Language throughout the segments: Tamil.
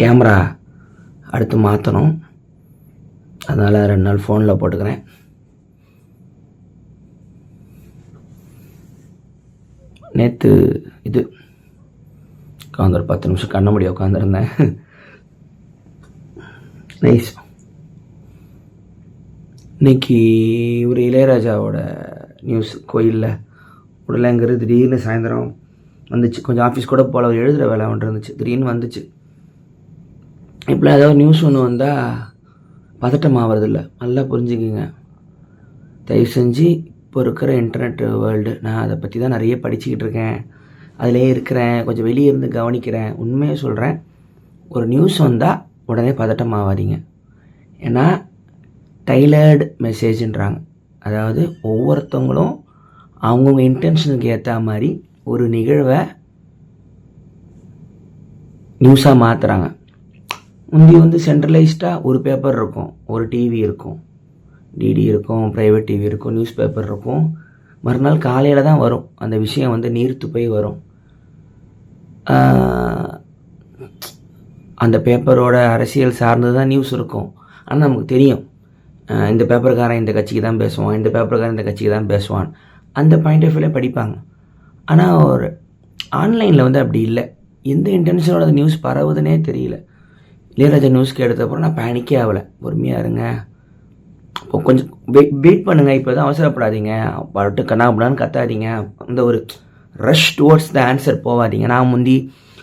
கேமரா அடுத்து மாற்றணும் அதனால் ரெண்டு நாள் ஃபோனில் போட்டுக்கிறேன். நேற்று இது உட்காந்து ஒரு பத்து நிமிஷம் கண்ண முடிய உட்காந்துருந்தேன் நைஸ் இன்னைக்கு ஒரு இளையராஜாவோட நியூஸ் கோயிலில் உடலங்கிறது திடீர்னு சாயந்தரம் வந்துச்சு. கொஞ்சம் ஆஃபீஸ் கூட போல அவர் எழுதுகிற வேலை ஒன்று இருந்துச்சு. திடீர்னு வந்துச்சு. இப்போலாம் ஏதாவது நியூஸ் ஒன்று வந்தால் பதட்டம் ஆகிறதில்ல நல்லா புரிஞ்சுக்குங்க. தயவு செஞ்சு இப்போ இருக்கிற இன்டர்நெட் வேர்ல்டு நான் அதை பற்றி தான் நிறைய படிச்சுக்கிட்டு இருக்கேன். அதிலே இருக்கிறேன். கொஞ்சம் வெளியே இருந்து கவனிக்கிறேன். உண்மையை சொல்கிறேன் ஒரு நியூஸ் வந்தால் உடனே பதட்டம் ஆகாதீங்க ஏன்னா டைலர்டு மெசேஜ்ன்றாங்க அதாவது ஒவ்வொருத்தவங்களும் அவங்கவுங்க இன்டென்ஷனுக்கு ஏற்ற மாதிரி ஒரு நிகழ்வை நியூஸாக மாற்றுறாங்க முந்தி வந்து சென்ட்ரலைஸ்டாக ஒரு பேப்பர் இருக்கும். ஒரு டிவி இருக்கும். டிடி இருக்கும் ப்ரைவேட் டிவி இருக்கும் நியூஸ் பேப்பர் இருக்கும். மறுநாள் காலையில் தான் வரும். அந்த விஷயம் வந்து நீர்த்து போய் வரும். அந்த பேப்பரோட அரசியல் சார்ந்து தான் நியூஸ் இருக்கும். ஆனால் நமக்கு தெரியும். இந்த பேப்பர்காரன் இந்த கட்சிக்கு தான் பேசுவான் இந்த பேப்பர்காரன் இந்த கட்சிக்கு தான் பேசுவான். அந்த பாயிண்ட் ஆஃப் வியூவில் படிப்பாங்க. ஆனால் ஒரு ஆன்லைனில் வந்து அப்படி இல்லை. எந்த இன்டென்ஷனோட அந்த நியூஸ் பரவுதுன்னே தெரியல. இளையராஜா நியூஸ்க்கு எடுத்தப்பறம் நான் பேனிக்கே ஆகலை. பொறுமையாக இருங்க. இப்போ கொஞ்சம் வெயிட் வெயிட் பண்ணுங்கள் இப்போ தான் அவசரப்படாதீங்க. பட்டு கண்ணாபுடான்னு கத்தாதீங்க. அந்த ஒரு ரஷ் டுவர்ட்ஸ் த ஆன்சர் போகாதீங்க நான் முந்தி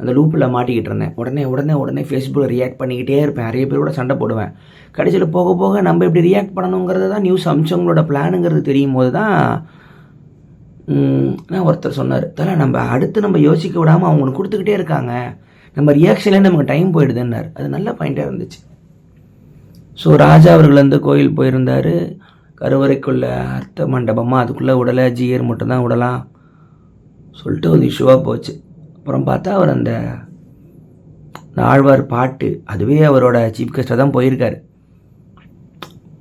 அந்த லூப்பில் மாட்டிக்கிட்டு இருந்தேன். உடனே உடனே உடனே ஃபேஸ்புக்கில் ரியாக்ட் பண்ணிக்கிட்டே இருப்பேன். நிறைய பேர் கூட சண்டை போடுவேன். கடைசியில் போக போக நம்ம இப்படி ரியாக்ட் பண்ணணுங்கிறது தான் நியூஸ் அம்சங்களோட பிளானுங்கிறது தெரியும் போது தான் நான் ஒருத்தர் சொன்னார் தலை நம்ம அடுத்து நம்ம யோசிக்க விடாமல் அவங்களுக்கு கொடுத்துக்கிட்டே இருக்காங்க. நம்ம ரியாக்ஷன்லேயே நமக்கு டைம் போயிடுதுன்னார். அது நல்ல பாயிண்ட்டாக இருந்துச்சு. ஸோ ராஜா அவர்கள் வந்து கோயில் போயிருந்தார். கருவறைக்குள்ள அர்த்த மண்டபமாக அதுக்குள்ளே விடலை மட்டும் மட்டும்தான் விடலாம் சொல்லிட்டு ஒரு இஷ்யூவாக போச்சு. அப்புறம் பார்த்தா அவர் அந்த ஆழ்வார் பாட்டு அதுவே அவரோட சீஃப் கெஸ்ட்டாக தான் போயிருக்காரு.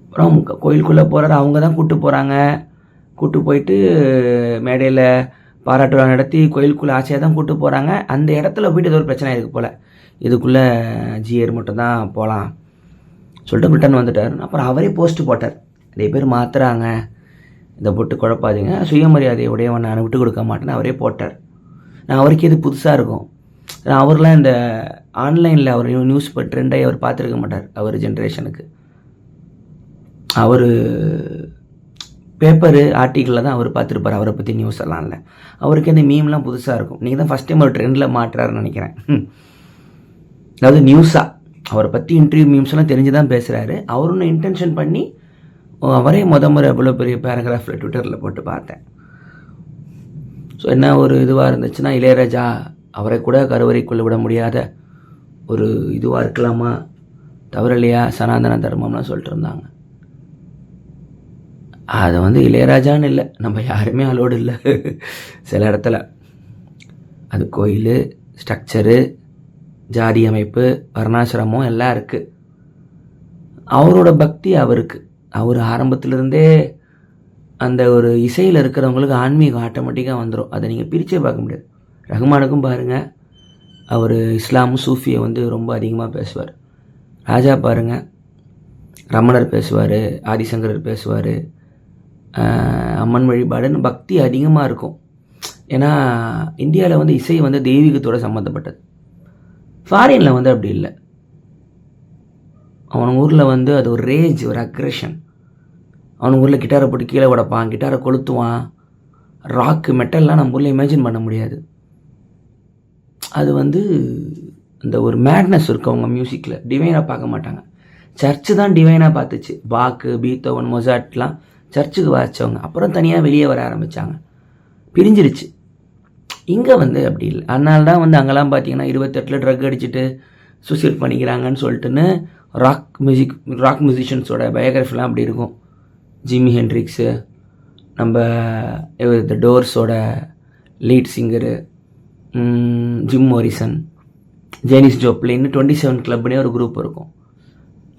அப்புறம் கோயிலுக்குள்ளே போகிறாரு அவங்க தான் கூப்பிட்டு போகிறாங்க கூப்பிட்டு போயிட்டு மேடையில் பாராட்டு நடத்தி கோயிலுக்குள்ளே ஆசையாக தான் கூட்டு போகிறாங்க அந்த இடத்துல போயிட்டு ஏதோ ஒரு பிரச்சனை இருக்குது போல். இதுக்குள்ளே ஜியர் மட்டும்தான் போகலாம் சொல்லிட்டு ரிட்டன் வந்துட்டார். அப்புறம் அவரே போஸ்ட் போட்டார். நிறைய பேர் மாற்றுறாங்க இதை போட்டு குழப்பாதீங்க. சுயமரியாதை உடையவன் நான் விட்டு கொடுக்க மாட்டேன்னு அவரே போட்டார். நான் அவருக்கு இது புதுசாக இருக்கும். அவர்லாம் இந்த ஆன்லைனில் அவர் நியூஸ் இப்போ ட்ரெண்டாகி அவர் பார்த்துருக்க மாட்டார். அவர் ஜென்ரேஷனுக்கு அவர் பேப்பரு ஆர்டிக்கலில் தான் அவர் பார்த்துருப்பார் அவரை பற்றி நியூஸ் எல்லாம் இல்லை அவருக்கு இந்த மீம்லாம் புதுசாக இருக்கும். நீங்கள் தான் ஃபஸ்ட் டைம் ஒரு ட்ரெண்டில் மாட்டுறாருன்னு நினைக்கிறேன். அதாவது நியூஸாக அவரை பற்றி இன்டர்வியூ மீம்ஸ்லாம் தெரிஞ்சு தான் பேசுகிறாரு அவர் ஒன்று இன்டென்ஷன் பண்ணி அவரே முத முறை அவ்வளோ பெரிய பேராகிராஃபில் ட்விட்டரில் போட்டு பார்த்தேன். ஸோ என்ன ஒரு இதுவாக இருந்துச்சுன்னா இளையராஜா அவரை கூட கருவறைக்குள்ளே விட முடியாத ஒரு இதுவாக இருக்கலாமா? தவறு இல்லையா சனாதன தர்மம்லாம் சொல்லிட்டு இருந்தாங்க. அது வந்து இளையராஜான்னு இல்லை. நம்ம யாருமே அலோடு இல்லை. சில இடத்துல. அது கோயில் ஸ்ட்ரக்சரு ஜாதி அமைப்பு வர்ணாசிரமம் எல்லாம் இருக்குது அவரோட பக்தி அவருக்கு. அவர் ஆரம்பத்திலிருந்தே அந்த ஒரு இசையில் இருக்கிறவங்களுக்கு ஆன்மீகம் ஆட்டோமேட்டிக்காக வந்துடும் அதை நீங்கள் பிரிச்சே பார்க்க முடியாது. ரஹ்மானுக்கும் பாருங்கள் அவர் இஸ்லாமும் சூஃபியை வந்து ரொம்ப அதிகமாக பேசுவார். ராஜா பாருங்கள் ரமணர் பேசுவார் ஆதிசங்கரர் பேசுவார். அம்மன் வழிபாடுன்னு பக்தி அதிகமாக இருக்கும். ஏன்னா இந்தியாவில் வந்து இசை வந்து தெய்வீகத்தோட சம்மந்தப்பட்டது ஃபாரினில் வந்து அப்படி இல்லை. அவன் ஊரில் வந்து அது ஒரு ரேஜ் ஒரு அக்ரெஷன் அவன் ஊரில் கிட்டாரை போட்டு கீழே உடப்பான் கிட்டாரை கொளுத்துவான். ராக்கு மெட்டல்லாம் நம்ம ஊரில் இமேஜின் பண்ண முடியாது. அது வந்து அந்த ஒரு மேட்னஸ் இருக்கு அவங்க மியூசிக்கில் டிவைனாக பார்க்க மாட்டாங்க. சர்ச்சு தான் டிவைனாக பார்த்துச்சு. பாக்கு பீத்தோவன் மொசாட்லாம் சர்ச்சுக்கு வாசித்தவங்க அப்புறம் தனியாக வெளியே வர ஆரம்பித்தாங்க பிரிஞ்சிருச்சு. இங்கே வந்து அப்படி இல்லை. அதனால தான் வந்து அங்கெல்லாம் பார்த்தீங்கன்னா இருபத்தெட்டில் ட்ரக் அடிச்சுட்டு சூசைட் பண்ணிக்கிறாங்கன்னு சொல்லிட்டுன்னு ராக் மியூசிக் ராக் மியூசிஷியன்ஸோட பயோகிராஃபிலாம் அப்படி இருக்கும். ஜிம்மி ஹென்ட்ரிக்ஸு நம்ம the டோர்ஸோட lead singer Jim Morrison Janis ஜோப்ளின்னு twenty seven கிளப்னே ஒரு குரூப் இருக்கும்.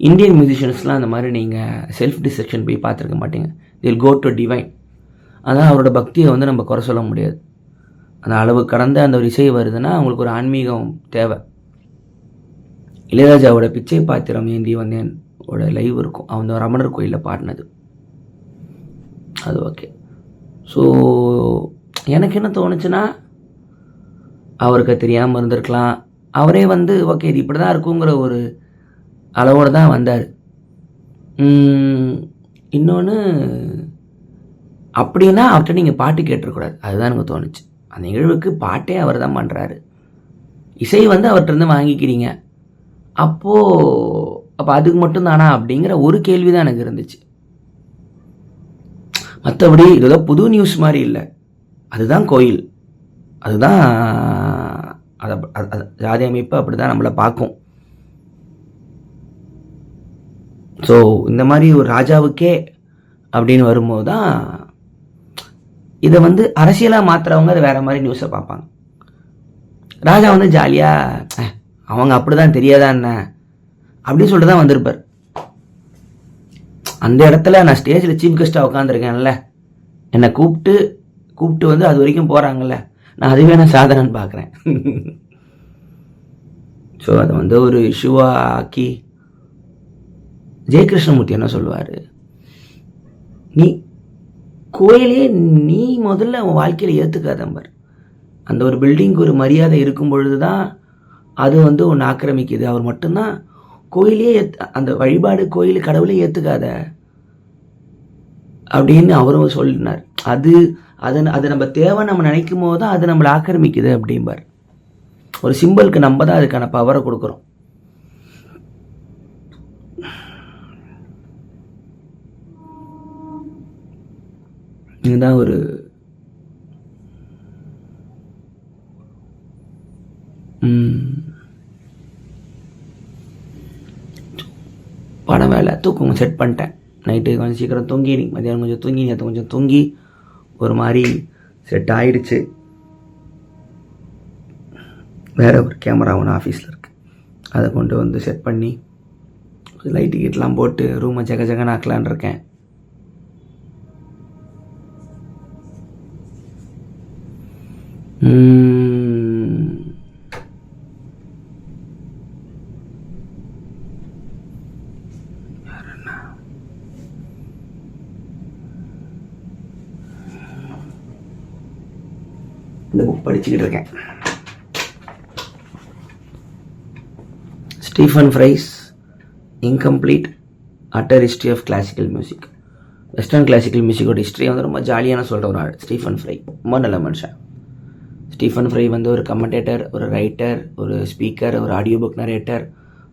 இந்தியன் மியூசிஷியன்ஸ்லாம் அந்த மாதிரி நீங்கள் செல்ஃப் டிசெக்ஷன் போய் பார்த்துருக்க மாட்டீங்க. தில் கோ டு டிவைன் அதான் அவரோட பக்தியை வந்து நம்ம குறை சொல்ல முடியாது. அந்த அளவு கடந்த அந்த ஒரு இசை வருதுன்னா அவங்களுக்கு ஒரு ஆன்மீகம் தேவை. இளையராஜாவோட பிச்சை பாத்திரம் ஏந்தி வந்தேன். ஓட லைவ் இருக்கும். அவன் ரமணர் கோயிலில் பாடினது. அது ஓகே ஸோ எனக்கு என்ன தோணுச்சுன்னா அவருக்கு தெரியாமல் இருந்திருக்கலாம். அவரே வந்து ஓகே இது இப்படி தான் இருக்குங்கிற ஒரு அளவோடு தான் வந்தார். இன்னொன்று அப்படின்னா அவர்கிட்ட நீங்கள் பாட்டு கேட்டிருக்கூடாது அதுதான் எனக்கு தோணுச்சு. அந்த நிகழ்வுக்கு பாட்டே அவர் தான் பண்ணுறாரு இசை வந்து அவர்கிட்ட இருந்து வாங்கிக்கிறீங்க. அப்போது அப்போ அதுக்கு மட்டும்தானா அப்படிங்கிற ஒரு கேள்வி தான் எனக்கு இருந்துச்சு. மற்றபடி இது ஏதோ புது நியூஸ் மாதிரி இல்லை. அதுதான் கோயில். அதுதான் அதை ஜாதி அமைப்பு அப்படி தான் நம்மளை பார்க்கும். ஸோ இந்த மாதிரி ஒரு ராஜாவுக்கே அப்படின்னு வரும்போது தான் இதை வந்து அரசியலாக மாற்றுறவங்க அதை வேறு மாதிரி நியூஸை பார்ப்பாங்க. ராஜா வந்து ஜாலியாக அவங்க அப்படி தான் தெரியாதா என்ன? அப்படின்னு சொல்லிட்டு தான் வந்திருப்பார். அந்த இடத்துல நான் ஸ்டேஜில் சீஃப் கெஸ்ட்டாக உட்காந்துருக்கேன்ல என்னை கூப்பிட்டு கூப்பிட்டு வந்து அது வரைக்கும் போகிறாங்கல்ல நான் அதுவே நான் சாதனைன்னு பார்க்குறேன். ஸோ அதை வந்து ஒரு இஷ்யூவாக ஆக்கி ஜெயகிருஷ்ணமூர்த்தி என்ன சொல்லுவார்? நீ கோயிலே நீ முதல்ல அவன் வாழ்க்கையில் ஏற்றுக்காதம்பர் அந்த ஒரு பில்டிங்க்கு ஒரு மரியாதை இருக்கும் பொழுது தான் அது வந்து ஒன்று ஆக்கிரமிக்குது. அவர் மட்டும்தான் கோயிலே ஏத் அந்த வழிபாடு கோயில் கடவுளே ஏற்றுக்காத அப்படின்னு அவரும் சொல்லினார். அது அது அது நம்ம தேவை நம்ம நினைக்கும் போது தான் அது நம்மளை ஆக்கிரமிக்குது அப்படிம்பார். ஒரு சிம்பிளுக்கு நம்ம தான் அதுக்கான பவரை கொடுக்குறோம். இதுதான் ஒரு படம் வேலை தூக்கம் செட் பண்ணிட்டேன். நைட்டு கொஞ்சம் சீக்கிரம் தூங்கி இன்னைக்கு மதியானம் கொஞ்சம் தூங்கி நேற்று கொஞ்சம் தூங்கி ஒரு மாதிரி செட் ஆயிடுச்சு. வேறு ஒரு கேமரா ஒன்று ஆஃபீஸில் இருக்குது அதை கொண்டு வந்து செட் பண்ணி லைட்டு கீட்லாம் போட்டு ரூமை ஜக ஜெகன் ஆக்கலான் இருக்கேன். இந்த புக் படிச்சுக்கிட்டு இருக்கேன். Stephen Fry's incomplete utter history of classical music western classical மியூசிக்கோட history வந்து ரொம்ப ஜாலியான சொல்கிற ஒரு ஆள் ஸ்டீஃபன் ஃப்ரை ரொம்ப நல்ல மனுஷன். ஸ்டீஃபன் ஃப்ரை வந்து ஒரு கமெண்டேட்டர் ஒரு ரைட்டர் ஒரு ஸ்பீக்கர் ஒரு ஆடியோ புக் நரேட்டர்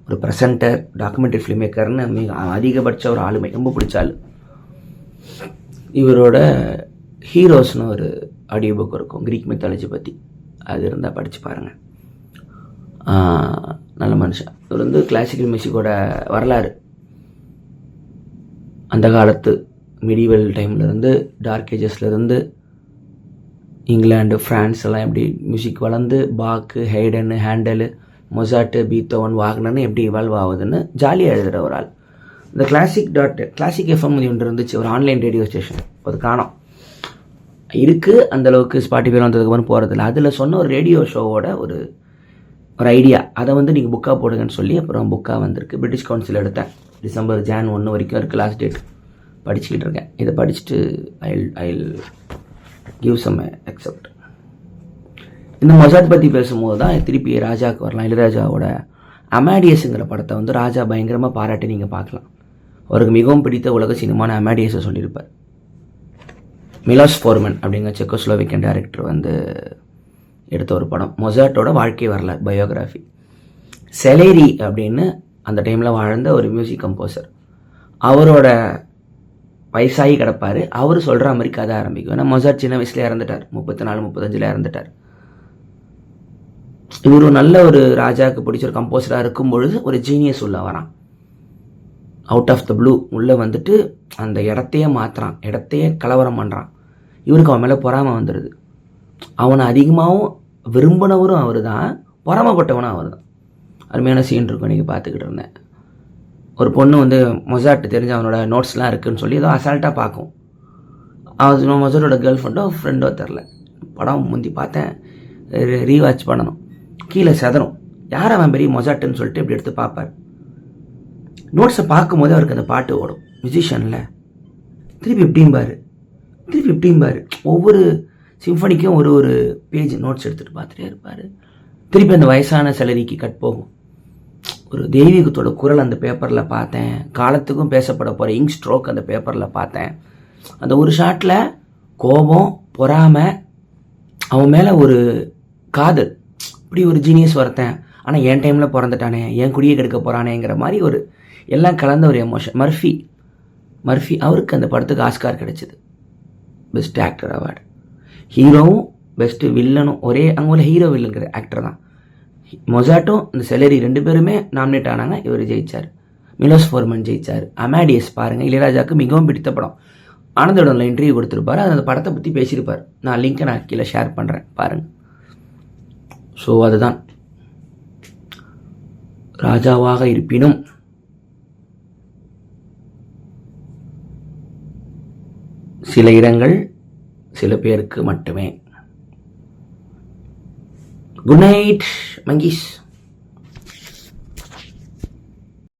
ஒரு ப்ரெசன்டர் டாக்குமெண்ட்ரி ஃபிலிம் மேக்கர்னு மிக அதிகபட்ச ஒரு ஆளுமை ரொம்ப பிடிச்ச ஆள். இவரோட ஹீரோஸ்னு ஒரு ஆடியோ புக் இருக்கும் க்ரீக் மித்தாலஜி பற்றி அது இருந்தால் படித்து பாருங்கள் நல்ல மனுஷன். இவர் வந்து கிளாசிக்கல் மியூசிக்கோட வரலாறு. அந்த காலத்து மிடிவல் டைம்லேருந்து டார்க் ஏஜஸ்லேருந்து இங்கிலாண்டு ஃப்ரான்ஸ் எல்லாம் எப்படி மியூசிக் வளர்ந்து பாக்கு ஹெய்டனு ஹேண்டலு மொசாட்டு பீத்தோவன் வாகனன்னு எப்படி இவால்வ் ஆகுதுன்னு ஜாலியாக எழுதுகிற ஒரு ஆள். இந்த கிளாசிக் டாட் கிளாசிக் எஃப்எம் ஒன்று இருந்துச்சு ஒரு ஆன்லைன் ரேடியோ ஸ்டேஷன் அது காணோம். இருக்குது அந்தளவுக்கு ஸ்பாட்டிஃபை வந்ததுக்கப்புறம் போகிறதில்ல அதில் சொன்ன ஒரு ரேடியோ ஷோவோட ஒரு ஒரு ஐடியா அதை வந்து நீங்கள் புக்காக போடுங்கன்னு சொல்லி அப்புறம் புக்காக வந்திருக்கு. பிரிட்டிஷ் கவுன்சில் எடுத்தேன். டிசம்பர் ஜான் ஒன்று வரைக்கும் இருக்குது லாஸ்ட் டேட் படிச்சுக்கிட்டு இருக்கேன். இதை படிச்சுட்டு I I give some accept இந்த மொசாத் பற்றி பேசும்போது தான் திருப்பி ராஜாவுக்கு வரலாம் இளையராஜாவோட அமேடியஸுங்கிற படத்தை வந்து ராஜா பயங்கரமாக பாராட்டி நீங்கள் பார்க்கலாம். அவருக்கு மிகவும் பிடித்த உலக சினிமான அமேடியஸை சொல்லியிருப்பார். மிலாஸ் ஃபோர்மன் அப்படிங்கிற செக்கோஸ்லோவிக்கன் டேரக்டர் வந்து எடுத்த ஒரு படம். மொசாட்டோட வாழ்க்கை வரலாறு பயோகிராஃபி செலேரி அப்படின்னு அந்த டைமில் வாழ்ந்த ஒரு மியூசிக் கம்போசர் அவரோட வயசாகி கிடப்பார். அவர் சொல்கிற மாதிரி கதை ஆரம்பிக்கும். ஏன்னா மொசாட் சின்ன வயசுல இறந்துட்டார். முப்பத்தி நாலு முப்பத்தஞ்சில் இறந்துட்டார். இவர் நல்ல ஒரு ராஜாவுக்கு பிடிச்ச ஒரு கம்போசராக இருக்கும் பொழுது ஒரு ஜீனியஸ் உள்ள வரான். அவுட் ஆஃப் த ப்ளூ உள்ளே வந்துட்டு அந்த இடத்தையே மாற்றுறான் இடத்தையே கலவரம் பண்ணுறான் இவருக்கு அவன் மேலே பொறாமை வந்துடுது அவனை அதிகமாகவும் விரும்பினவரும் அவர் தான் பொறாமப்பட்டவனும் அவர் தான் அருமையான சீன் இருக்கும். நீங்கள் பார்த்துக்கிட்டு இருந்தேன். ஒரு பொண்ணு வந்து மொசாட் தெரிஞ்ச அவனோட நோட்ஸ்லாம் இருக்குன்னு சொல்லி ஏதோ அசால்ட்டாக பார்க்கும். அது மொசாட்டோட கேர்ள் ஃப்ரெண்டோ ஃப்ரெண்டோ தெரில. படம் முந்தி பார்த்தேன். ரீவாச் பண்ணணும். கீழே செதறும். யார் அவன் பெரிய மொசாட்டுன்னு சொல்லிட்டு இப்படி எடுத்து பார்ப்பார். நோட்ஸை பார்க்கும்போது அவருக்கு அந்த பாட்டு ஓடும். மியூசிஷியனில் திருப்பி இப்படிம்பார். திருப்பி இப்படிம்பார். ஒவ்வொரு சிம்ஃபனிக்கும் ஒரு ஒரு பேஜ் நோட்ஸ் எடுத்துகிட்டு பார்த்துட்டே இருப்பார். திருப்பி அந்த வயசான சிலரிக்கு கட் போகும். ஒரு தெய்வீகத்தோட குரல் அந்த பேப்பரில் பார்த்தேன். காலத்துக்கும் பேசப்பட போகிற இங்க் ஸ்ட்ரோக் அந்த பேப்பரில் பார்த்தேன். அந்த ஒரு ஷாட்டில் கோபம் பொறாமை அவன் மேலே ஒரு காதல். இப்படி ஒரு ஜீனியஸ் வரத்தேன் ஆனால் என் டைமில் பிறந்துட்டானே என் குடியை கெடுக்க போகிறானேங்கிற மாதிரி ஒரு எல்லாம் கலந்த ஒரு எமோஷன் மர்ஃபி மர்ஃபி அவருக்கு அந்த படத்துக்கு ஆஸ்கார் கிடைச்சிது. பெஸ்ட் ஆக்டர் அவார்டு ஹீரோவும் பெஸ்ட்டு வில்லனும் ஒரே அங்கே உள்ள ஹீரோ வில்லனுங்கிற ஆக்டர் தான். மொசாட்டும் இந்த செலரி ரெண்டு பேருமே நாமினேட் ஆனாங்க. இவர் ஜெயிச்சார். மிலோஸ் ஃபோர்மன் ஜெயிச்சார். அமேடியஸ் பாருங்கள் இளையராஜாவுக்கு மிகவும் பிடித்த படம். ஆனந்தோடனில் இன்டர்வியூ கொடுத்துருப்பாரு. அந்த படத்தை பற்றி பேசியிருப்பார். நான் லிங்க்கை நான் கீழே ஷேர் பண்ணுறேன் பாருங்கள் ஸோ அதுதான். ராஜாவாக இருப்பினும் சில இடங்கள் சில பேருக்கு மட்டுமே. Good night, Manggis.